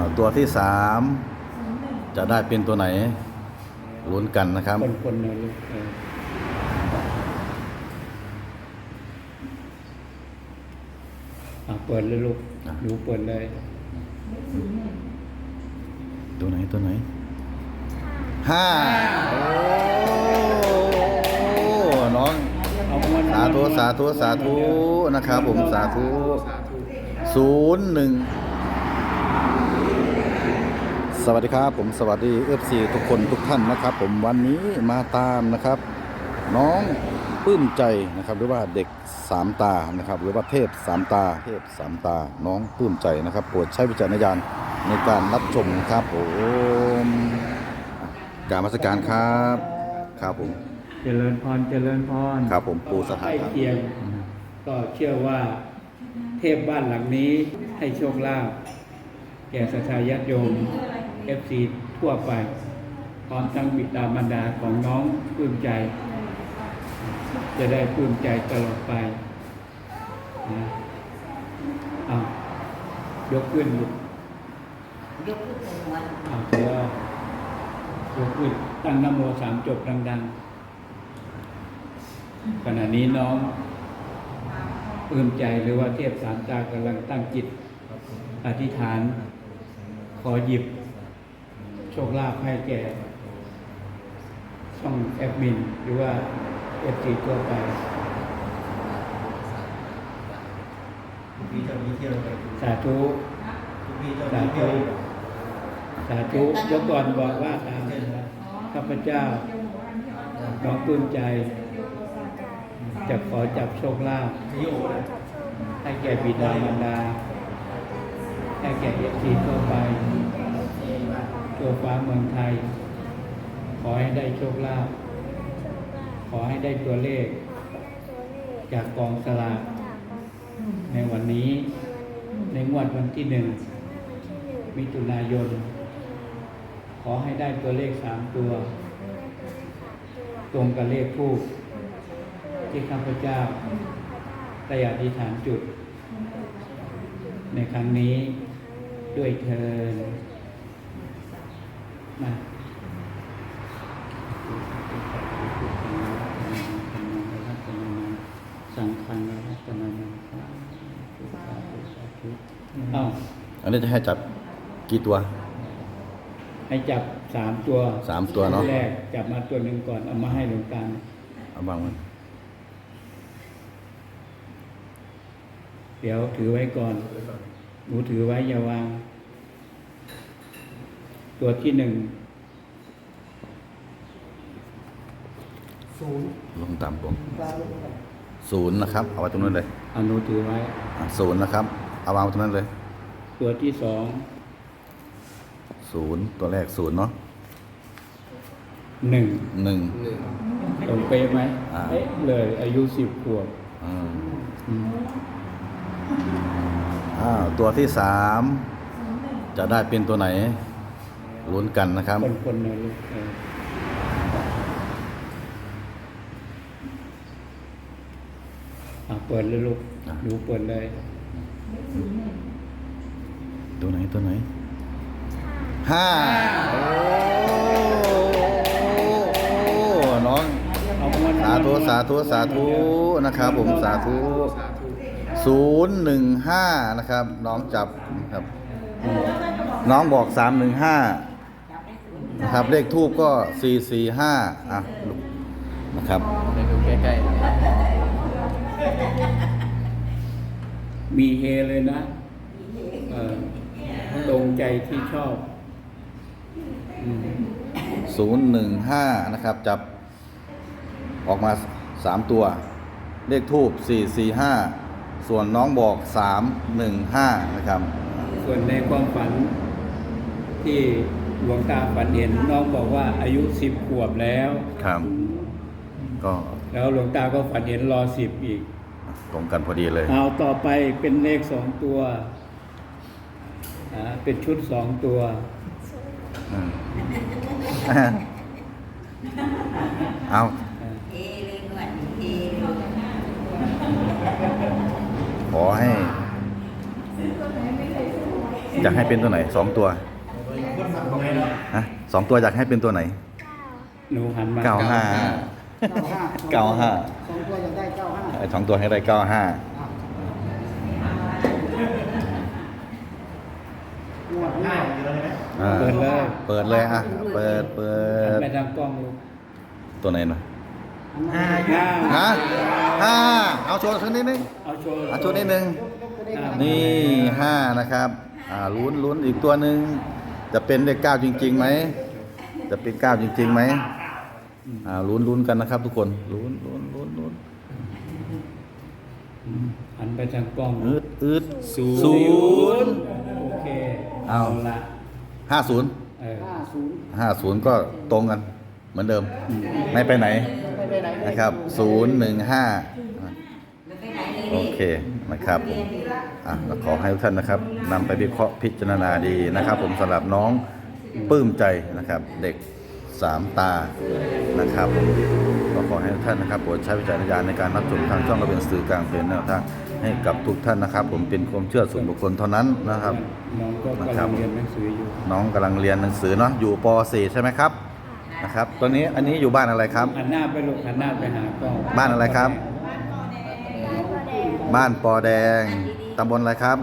าวตัวที่สามจะได้เป็นตัวไหนลุ้นกันนะครับ คนคนๆหน่อยลูกเอออะเปิดเลยลูกอะดูเปิดเลย ตัวไหนตัวไหนห้าโอ้น้อง เอาม้วนสาธุสาธุสาธุนะครับผมสาธุศูนย์หนึ่งส วัสดีครับผมสวัสดีเอฟซีทุกคนทุกท่านนะครับ ผมวันนี้มาตามนะครับ น้องปลื้มใจนะครับ หรือว่าเด็กสามตานะครับ หรือว่าเทพสามตา เทพสามตา น้องปลื้มใจนะครับโปรดใช้วิจารณญาณในการรับชมครับผมกรารมาสการครับครับผมเจริญพรเจริญพรครับผมปูสถานใกล้เคียงก็เชื่อว่าเทพบ้านหลังนี้ให้โชคลาภแก่ศรัทธาญาติโยม เอฟซีทั่วไปพร้อมทั้งบิดามารดาของน้องปลื้มใจ จะได้ปลื้มใจตลอดไปนะเอายกขึ้นลูกยกขึ้นในหัวเอาเดี๋ยวยกขึ้นตั้งนโมสามจบดัง ๆ ขณะนี้น้องปลื้มใจหรือว่าเทพสามตากำลังตั้งจิตอธิษฐาน ขอหยิบโช คลาภให้แก่ช่องแอดมิน หรือว่าเอฟซีทั่วไปทุกปีจะมีเที่ยวไปสาธุทุกปีจะสามีเที่ธุยวสาธุยกก่อนบอกว่าตามข้าพเจ้าน้องปลื้มใจ จะขอจับโชคลาภโอ้ยให้แก่บิดามารดาให้แก่เอฟซีทั่วไป ทั่วฟ้าเมืองไทย ขอให้ได้โชคลาภขอให้ได้ตัวเลข จากกองสลากในวันนี้ ในงวดวันที่หนึ่งมิถุนายน ขอให้ได้ตัวเลขสามตัว ตรงกับเลขทูปที่ข้าพเจ้าได้อธิษฐานจุด ในครั้งนี้ด้วยเทิ นมาสังฆังรัตนานังสาธุสาธุสาธุเอ้าอันนี้จะให้จับกี่ตัว ให้จับสามตัวสามตัวเนอะแรกจับมาตัวหนึ่งก่อนเอามาให้หลวงตาเอาบางมันเดี๋ยวถือไว้ก่อนหนูถือไว้อย่าวาง ตัวที่หนึ่งศูนย์ลงตามผมศูนย์นะครับ เอาไว้ตรงนั้นเลยเอาหนูถือไว้อะศูนย์นะครับ เอาวางไว้ตรงนั้นเลยตัวที่สองศูนย์ตัวแรกศูนย์เนาะหนึ่งหนึ่ง ตรงเป๊ะไหมอ่า เป๊ะเลย อายุสิบขวบอืมอืมอ้าวตัวที่สามจะได้เป็นตัวไหน ลุ้นกันนะครับ คนคนๆหน่อยลูกเอออะเปิดเลยลูกอะ หนูเปิดเลยตัวไหนตัวไหนห้าโอ้น้อง เอาม้วนสาธุสาธุสาธุนะครับผมสาธุศูนย์หนึ่งห้านะครับ น้องจับนะครับ น้องบอกสามหนึ่งห้า นะครับ เลขทูบก็สี่สี่ห้าอะลูกนะครับดูใกล้มีเฮเลยนะเออตรงใจที่ชอบอืมศูนย์หนึ่งห้านะครับ จับออกมาสามตัว เลขทูบสี่สี่ห้าส่วนน้องบอกสามหนึ่งห้านะครับ ส่วนในความฝันที่ หลวงตาฝันเห็นน้องบอกว่าอายุสิบขวบแล้ว ครับ ก็แล้วหลวงตาก็ฝันเห็นรอสิบอีก ตรงกันพอดีเลย เอาต่อไปเป็นเลขสองตัวอ่าเป็นชุดสองตัว อืมเอาเฮเลยหนวดเฮเลยขอให้ อยากให้เป็นตัวไหนสองตัว คนสั่งยังไงเนาะ ฮะ สองตัวอยากให้เป็นตัวไหน หนูหันมาเก้าห้า เก้าห้า สองตัวจะได้เก้าห้าไอ้สองตัวให้ได้เก้าห้างวดหห้าน้าอยู่แล้วใช่ไหมอ่าเปิดเลยเปิดเลยอะ เปิดเปิหันด ไปทางกล้องลูกตัวไหนนะห้าห้าฮะห้าเอาโชว์สักนิดนึงเอาโชว์เอาโชว์นิดนึงอ่านี่ห้านะครับ อ่าลุ้นลุ้นอีกตัวหนึ่ง จะเป็นเลขเก้าจริงๆไหมจะเป็นเก้าจริงๆไหมอ่าลุ้นลุ้นกันนะครับทุกคนลุ้นลุ้นลุ้นลุ้นหันไปทางกล้องอืดอืดศูศูนนย์ย์โอเคเอาละห้าศูนย์เออห้าศูนย์ห้าศูนย์ก็ตรงกัน เหมือนเดิม ไม่ไปไหน ไปไปไหนนะครับศูนย์หนึ่งห้าไม่ไปไหนเลยโอเค นะครับผมอะแล้วขอให้ทุกท่านนะครับนำไปวิเคราะห์พิจารณาดีนะครับ ผมสำหรับน้องปลื้มใจนะครับเด็กสามตานะครับผมก็ขอให้ทุกท่านนะครับโปรดใช้วิจารณญาณในการรับชมทางช่องเราเป็นสื่อกลางเป็นแนวทางให้กับทุกท่านนะครับ ผมเป็นความเชื่อส่วนบุคคลเท่านั้นนะครับน้องก็นะกำครัลับงเรียนหนังสืออยู่น้องกำลังเรียนหนังสือเนาะอยู่ป .4 ใช่ไหมครับนะครับตัวนี้อันนี้อยู่บ้านอะไรครับหันหน้าไปลูกหันหน้าไปหากล้องบ้านอะไรครับ บ้านปอแดง ตำบลอะไรครับ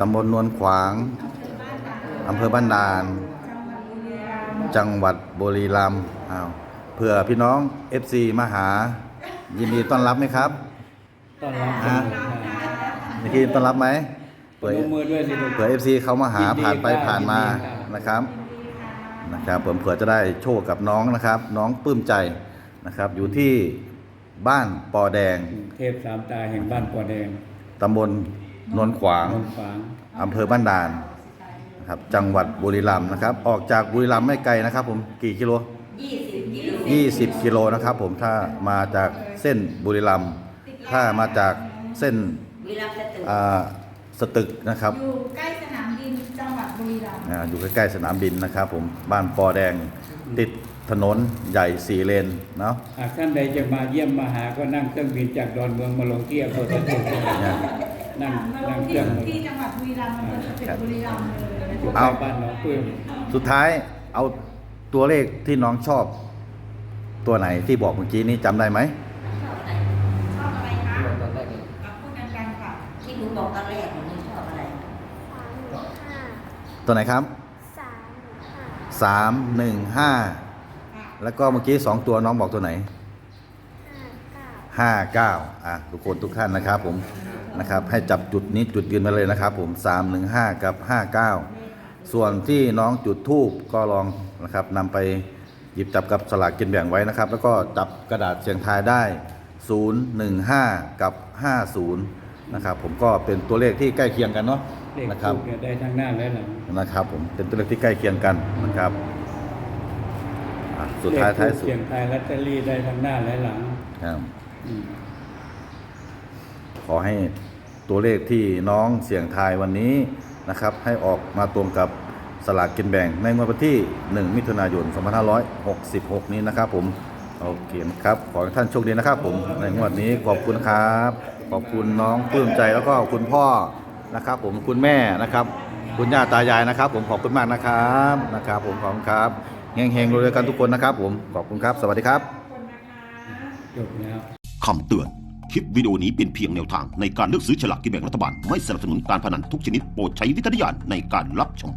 ตำบลนวลขวาง อำเภอบ้านดาน จังหวัดบุรีรัมย์อ้าวเผื่อพี่น้อง FC มาหา ยินดีต้อนรับไหมครับ ต้อนรับฮะยินดีต้อนรับไหมเปิดมือด้วยสิลูกเผื่อ FC เขามาหายินดีผ่านไปครับผ่านมายินดีครับนะครับ นะครับผมเผื่อจะได้โชคกับน้องนะครับ น้องปลื้มใจนะครับ อยู่ที่ บ้านปอแดง เทพสามตาแห่งบ้านปอแดงตำบลนนขวางนนฝางอำเภอบ้านด่านนะครับจังหวัดบุรีรัมย์นะครับ ออกจากบุรีรัมย์ไม่ไกลนะครับ ผมกี่กิโลยี่สิบกิโล20 กิโลนะครับ ผมถ้ามาจากเส้นบุรีรัมย์ถ้ามาจากเส้นวิรัมย์สตึกอ่าสตึกนะครับอยู่ใกล้สนามบินจังหวัดบุรีรัมย์ อ่าอยู่ใกล้ๆสนามบินนะครับ ผมบ้านปอแดงติด ถนนใหญ่สี่เลนเนาะหากท่านใดจะมาเยี่ยมมาหาก็นั่งเครื่องบินจากดอนเมืองมาลงที่อำเภอสตึกนั่งมาลนั่งงเคที่รื่องมาที่จังหวัดบุรีรัมย์อำเภอสตึกบุรีรัมย์เลยนะอยู่คะใกล้บ้านน้องปลื้มสุดท้ายเอาตัวเลขที่น้องชอบ ตัวไหนที่บอกเมื่อกี้นี้จำได้ไหมชอบอะไรคะอะพูดดังๆค่ะที่หนูบอกตอนแรกหนูชอบอะไรตัวไหนครับสามหนึ่งห้าสามหนึ่งห้า แล้วก็เมื่อกี้สองตัวน้องบอกตัวไหนห้าเก้าห้าเก้าอะทุกคนทุกท่านนะครับผมนะครับให้จับจุดนี้จุดยืนมาเลยนะครับผมสามหนึ่งห้ากับห้าเก้าส่วนที่น้องจุดทูบก็ลองนะครับนำไปหยิบจับกับสลากกินแบ่งไว้นะครับ แล้วก็จับกระดาษเสียงทายได้ 015 กับ 50 นะครับ ผมก็เป็นตัวเลขที่ใกล้เคียงกันเนาะเลขนะครับทูปเนี่ยได้ทั้งหน้าและหลังนะครับ ผมเป็นตัวเลขที่ใกล้เคียงกันนะครับ อะสุดท้ายเลขท้ายทูปสุดเสียงทายลอตเตอรี่ได้ทั้งหน้าและหลังครับอืมขอให้ตัวเลขที่น้องเสี่ยงทายวันนี้นะครับ ให้ออกมาตรงกับสลากกินแบ่งในงวดวันที่ 1 มิถุนายน 2566 นี้นะครับผมโอเคครับ ขอให้ท่านโชคดีนะครับผมในงวดนี้ขอบคุณครับ ขอบคุณน้องปลื้มใจแล้วก็คุณพ่อนะครับ ผมคุณแม่นะครับ คุณย่าตายายนะครับ ผมขอบคุณมากนะครับนะครับ ผมขอบคุณครับ เฮงๆรวยๆกันทุกคนนะครับผม ขอบคุณครับ สวัสดีครับ จบแล้ว คำเตือน คลิปวิดีโอนี้เป็นเพียงแนวทางในการเลือกซื้อฉลากกินแบ่งรัฐบาล ไม่สนับสนุนการพนันทุกชนิดโปรดใช้วิจารณญาณในการรับชม